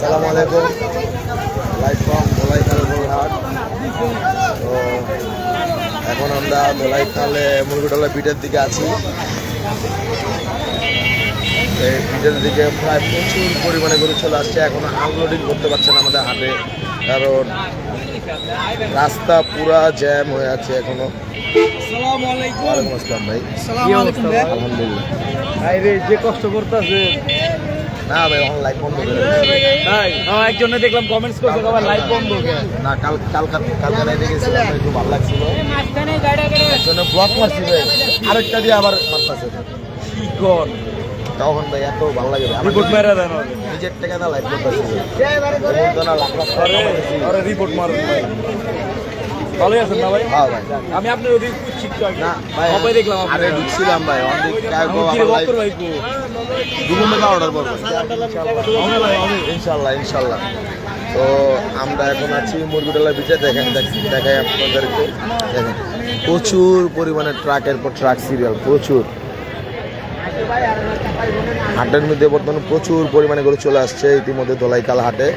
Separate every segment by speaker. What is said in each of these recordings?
Speaker 1: আসসালামু আলাইকুম। Live from Dholaikhal Golaghat তো এখন আমরা দোলাইখালে মুরগিডলা পিঠের দিকে আছি। এই পিঠের দিকে প্রায় প্রচুর পরিমাণে গরু চলে আসছে। এখনও আনলোডিং করতে পারছে না আমাদের হাটে কারণ রাস্তা পুরা জ্যাম হয়ে আছে এখনও।
Speaker 2: আসসালাম
Speaker 1: ভাই। আলহামদুলিল্লাহ।
Speaker 2: যে কষ্ট করতেছে।
Speaker 1: না ভাই অনলাইন বন্ধ করে দিয়েছে।
Speaker 2: তাই একজনে দেখলাম কমেন্টস করছে আবার লাইভ বন্ধ।
Speaker 1: না কাল কালকা কালকা রাইতে গেছিলাম একটু ভালো লাগছিল। জন্য ব্লক মারছি ভাই। আরেকটা দিয়ে আবার মারতেছে।
Speaker 2: কি কোন
Speaker 1: তখন ভাই এত ভালো লাগে। আমার
Speaker 2: রিপোর্ট মেরে দেন
Speaker 1: নিজের টাকা না লাইভ করতেছি। লাখ লাখ
Speaker 2: আরে রিপোর্ট ভাই। ভালোই আছেন না ভাই?
Speaker 1: হ্যাঁ ভাই।
Speaker 2: আমি আপনার ওদিক
Speaker 1: না ভাই
Speaker 2: দেখলাম
Speaker 1: আরে ঢুকছিলাম ভাই। অনেক
Speaker 2: ভাই
Speaker 1: ইনশাল্লাহ ইনশাল্লাহ তো আমরা এখন আছি মুরগিডালা বিচে দেখেন, দেখ- দেখাই আপনাদেরকে। দেখেন, প্রচুর পরিমাণে ট্রাকের পর ট্রাক সিরিয়াল প্রচুর। হাটের মধ্যে বর্তমানে প্রচুর পরিমাণে গরু চলে আসছে, ইতিমধ্যে দোলাইকাল হাটে।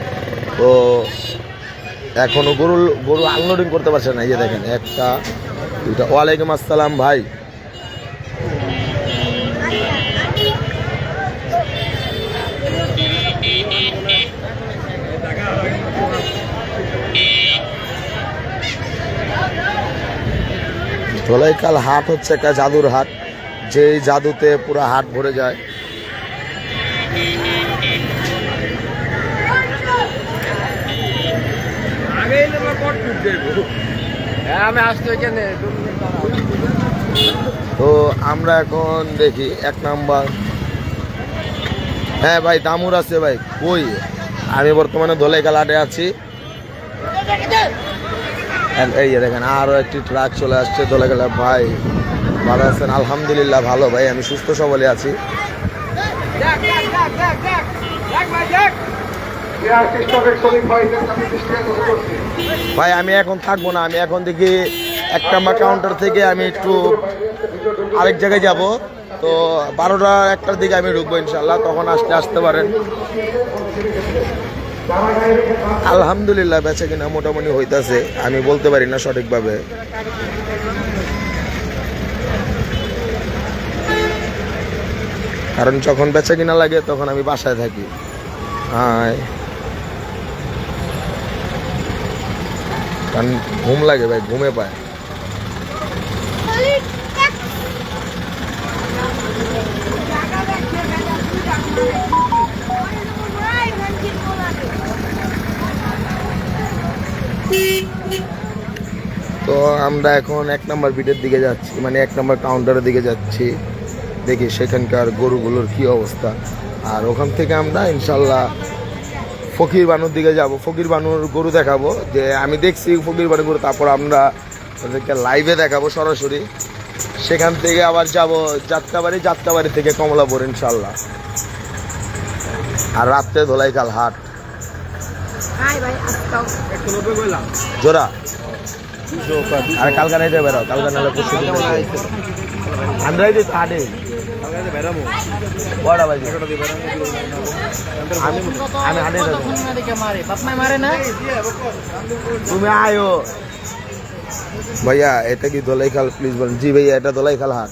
Speaker 1: তো এখনও গরু গরু আনলোডিং করতে পারছে না, এই দেখেন, একটা, দুইটা। ওয়ালাইকুম আসসালাম ভাই। ধোলাইকাল হাট হচ্ছে একটা জাদুর হাট। যেই জাদুতে পুরো হাট ভরে যায়।
Speaker 2: হ্যাঁ আমি
Speaker 1: তো আমরা এখন দেখি এক নাম্বার। হ্যাঁ ভাই দামুর আছে ভাই। কই? আমি বর্তমানে ধোলাইকাল হাটে আছি। এই যে দেখেন আরও একটি ট্রাক চলে আসছে ধোলাইকাল ভাই, ভালো আছেন? আলহামদুলিল্লাহ ভালো। ভাই, আমি সুস্থ সবলে আছি। ভাই, আমি এখন থাকব না। আমি এখন দেখি এক নাম্বার কাউন্টার থেকে আমি একটু আরেক জায়গায় যাব। তো বারোটা একটার দিকে আমি ঢুকবো ইনশাল্লাহ তখন আসতে আসতে পারেন। আলহামদুলিল্লাহ, বেচে কিনা মোটামুটি হইতাছে। আমি বলতে পারি না সঠিকভাবে। কারণ যখন বেচা কিনা লাগে, তখন আমি বাসায় থাকি। হাই কারণ ঘুম লাগে ভাই, ঘুমে পায়। তো আমরা এখন এক নম্বর বিটের দিকে যাচ্ছি মানে এক নম্বর কাউন্টারের দিকে যাচ্ছি। দেখি সেখানকার গরুগুলোর কি অবস্থা। আর ওখান থেকে আমরা ইনশাল্লাহ ফকির বানুর দিকে যাব। ফকির বানুর গরু দেখাবো। যে আমি দেখছি ফকির বানুর গরু, তারপর আমরা ওদেরকে লাইভে দেখাবো সরাসরি। সেখান থেকে আবার যাব যাত্রাবাড়ি যাত্রাবাড়ি থেকে কমলাপুর ইনশাল্লাহ। আর রাত্রে ধোলাইকাল হাট। জোড়া? আর কালকা নাইতে বেরো কালকা নাহলে পরশু দিন বড়া ভাই। আমি হাটে তুমি আয়ো। ভাইয়া এটা কি দোলাইখাল? প্লিজ বলেন। জি ভাইয়া এটা দোলাইখাল হাট।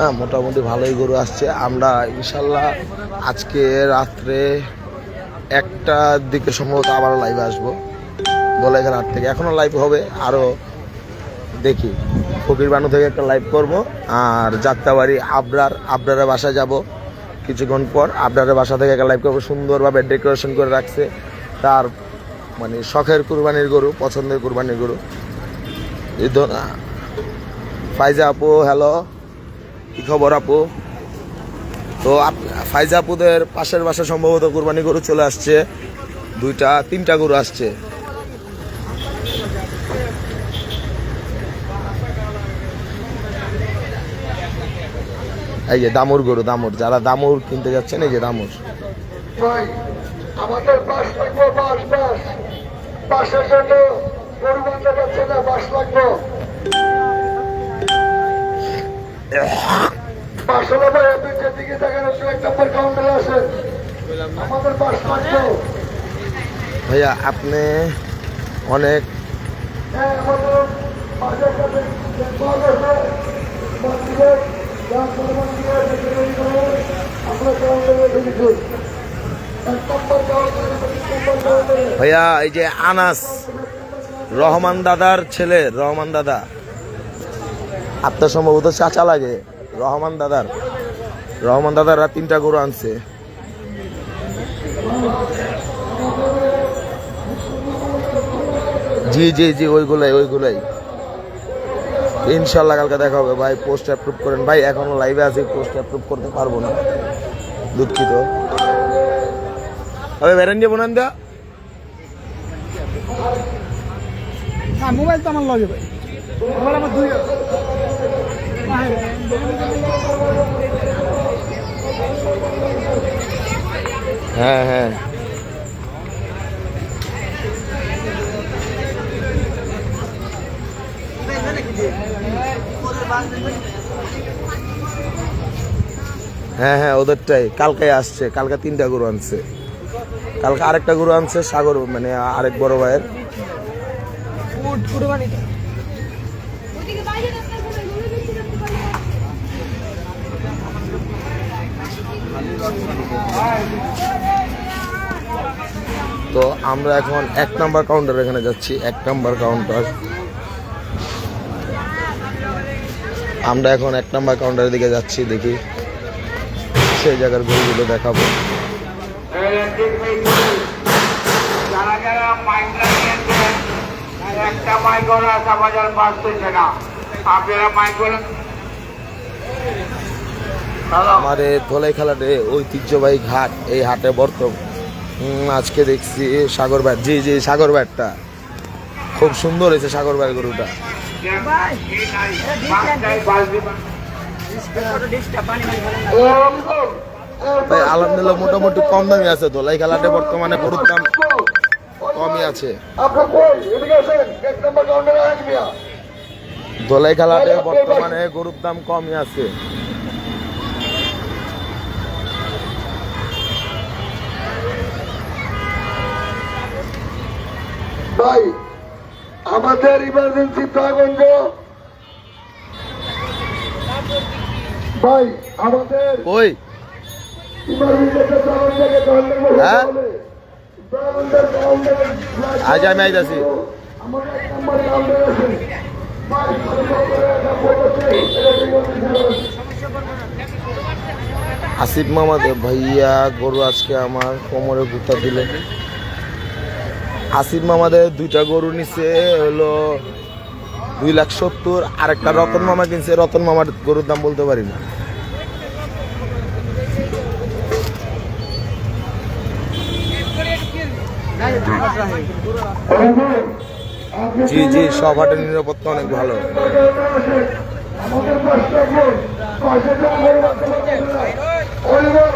Speaker 3: না,
Speaker 1: মোটামুটি ভালোই গরু আসছে। আমরা ইনশাল্লাহ আজকে রাত্রে একটার দিকে সম্ভবত আবারও লাইভে আসব দোলাইখান হাট থেকে। এখনও লাইভ হবে আরও দেখি। ফকির বানু থেকে একটা লাইভ করব, আর যাত্রাবাড়ি আবরার, আবরারের বাসায় যাব কিছুক্ষণ পর। আবরারের বাসা থেকে একটা লাইভ করব, সুন্দরভাবে ডেকোরেশন করে রাখছে। তার মানে শখের কুরবানির গরু, পছন্দের কুরবানির গরু। ফাইজা আপু হ্যালো কি খবর আপু? তো ফাইজা আপুদের পাশের বাসা সম্ভবত কোরবানি গরু চলে আসছে। দুইটা, তিনটা গরু আসছে। এই যে দামুর গরু, দামুর। যারা দামুর কিনতে যাচ্ছেন, এই যে দামুর।
Speaker 4: আমাদের বাস লাগবে বাস বাস বাসের জন্য গরু যাচ্ছে না বাস লাগবে। বাস ভাই আপনি যেদিকে দেখেন এক নম্বর কাউন্টারে আসেন। আমাদের বাস লাগবে
Speaker 1: ভাইয়া আপনি অনেক
Speaker 4: হ্যাঁ আমাদের কাছে
Speaker 1: ভাইয়া এই যে আনাস রহমান দাদার ছেলে রহমান দাদা। আপনার সম্ভবত চাচা লাগে, রহমান দাদার। রহমান দাদারা তিনটা গরু আনছে। জি জি জি, ওইগুলাই ওইগুলাই। ইনশাল্লাহ কালকে দেখা হবে। ভাই পোস্ট অ্যাপ্রুভ করেন। ভাই, এখনও লাইভে আছি পোস্ট অ্যাপ্রুভ করতে পারব না। দুঃখিত। হবে বেরেন যাব না
Speaker 3: না মোবাইল তো আমার লগে ভাই। আমার দুই
Speaker 1: হ্যাঁ হ্যাঁ। হ্যাঁ হ্যাঁ ওদেরটাই। কালকে আসছে। কালকে তিনটা গরু আনছে। কালকে আরেকটা গরু আনছে সাগর মানে আরেক বড় ভাইয়ের
Speaker 5: ওদিকে বাইরে রাস্তা ঘুরে ঘুরে দেখতে দেখতে পারি
Speaker 1: তো আমরা এখন এক নাম্বার কাউন্টার এখানে যাচ্ছি, এক নাম্বার কাউন্টার আমরা এখন এক নাম্বার কাউন্টারের দিকে যাচ্ছি, দেখি সেই জায়গার গরুগুলো দেখাবো।
Speaker 2: একটা বাঁচতেছে না। আপনারা মাইক বলেন
Speaker 1: আমার এই ধলাই খেলাটে ঐতিহ্যবাহী ঘাট, এই হাটে বর্তমান। আজকে দেখছি সাগর ব্যাট, জি জি, সাগর ব্যাটটা। খুব সুন্দর হয়েছে সাগর ব্যাট গরুটা। ভাই, আলহামদুলিল্লাহ, মোটামুটি কম দামি আছে। ধলাই খেলাটে বর্তমানে গরুর দাম কমই আছে। ধলাই খেলাটে বর্তমানে গরুর দাম কমই আছে।
Speaker 4: ভাই আমাদের ইমার্জেন্সি প্রাগঞ্জ ভাই আমাদের
Speaker 1: ওই। হ্যাঁ? আজ আমি আইতাছি। আসিফ মামাদের ভাইয়া গরু আজকে আমার কোমরে গুতা দিল আসিফ মামাদের দুইটা গরু নিছে, হলো দুই লাখ সত্তর আর একটা রতন মামা কিনছে, রতন মামার গরুর দাম বলতে পারি না। জি জি, সব হাটের নিরাপত্তা অনেক ভালো।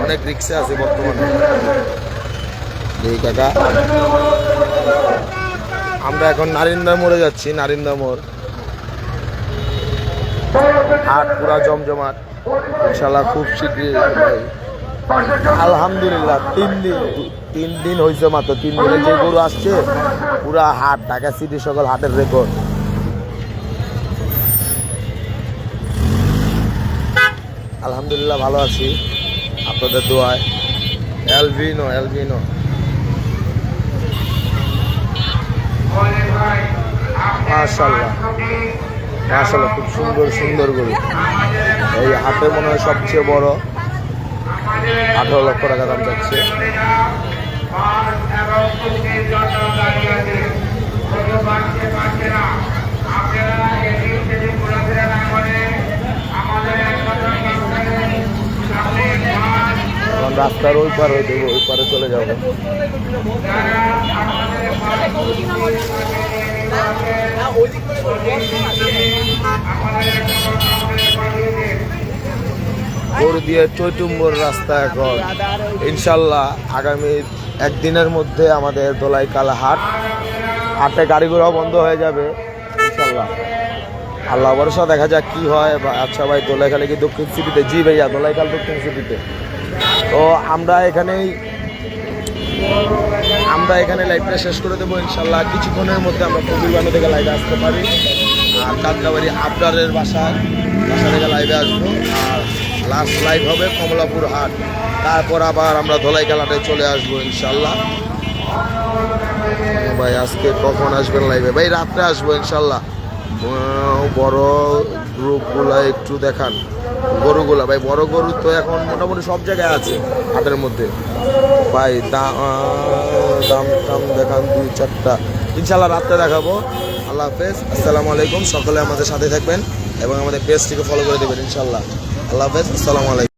Speaker 1: অনেক রিক্সা আছে বর্তমানে। কাকা। আমরা এখন নারিন্দা মোড়ে যাচ্ছি, নারিন্দা মোড়। হাট পুরা জমজমাট। ইনশাল্লাহ খুব শীঘ্রই আলহামদুলিল্লাহ, তিন দিন তিন দিন হয়েছে মাত্র, তিন দিনে যে গরু আসছে, পুরা হাট, ঢাকা সিটি সকল হাটের রেকর্ড আলহামদুলিল্লাহ ভালো আছি, আপনাদের দোয়ায়। এলভিনো এলভিনো মাশাল্লাহ মাশাল্লাহ খুব সুন্দর সুন্দর গরু। এই হাটে মনে হয় সবচেয়ে বড়। আঠারো লক্ষ টাকা দাম যাচ্ছে। রাস্তার ওই পার হয়ে দেবো, ওই পারে চলে যাব। গরু দিয়ে চৈটুম্বর রাস্তা এখন। ইনশাল্লাহ আগামী একদিনের মধ্যে আমাদের দোলাইকাল হাট। হাটে গাড়ি ঘোড়াও বন্ধ হয়ে যাবে, ইনশাল্লাহ। আল্লাহ ভরসা, দেখা যাক কি হয়। আচ্ছা ভাই, দোলাইকালে কি দক্ষিণ সিটিতে? জি ভাইয়া, দোলাইকাল দক্ষিণ সিটিতে। তো আমরা এখানেই আমরা এখানে লাইভটা শেষ করে দেবো, ইনশাল্লাহ কিছুক্ষণের মধ্যে আমরা কবির বানো থেকে লাইভে আসতে পারি। আর কাতরাবাড়ি আবরারের বাসায় বাসা থেকে লাইভে আসব। আর লাস্ট লাইভ হবে কমলাপুর হাট। তারপর আবার আমরা ধলাই খেলাটায় চলে আসব, ইনশাল্লাহ। ভাই, আজকে কখন আসবেন লাইভে ভাই, রাত্রে আসব, ইনশাল্লাহ। বড় গ্রুপগুলো একটু দেখান। গরুগুলা, ভাই, বড় গরু তো এখন মোটামুটি সব জায়গায় আছে, হাটের মধ্যে। ভাই দাম দাম দেখান দুই, চারটা। ইনশাল্লাহ রাত্রে দেখাবো। আল্লাহ হাফেজ। আসসালামু আলাইকুম। সকলে আমাদের সাথে থাকবেন এবং আমাদের পেজটিকে ফলো করে দেবেন ইনশাল্লাহ আল্লাহ হাফেজ। আসসালামু আলাইকুম।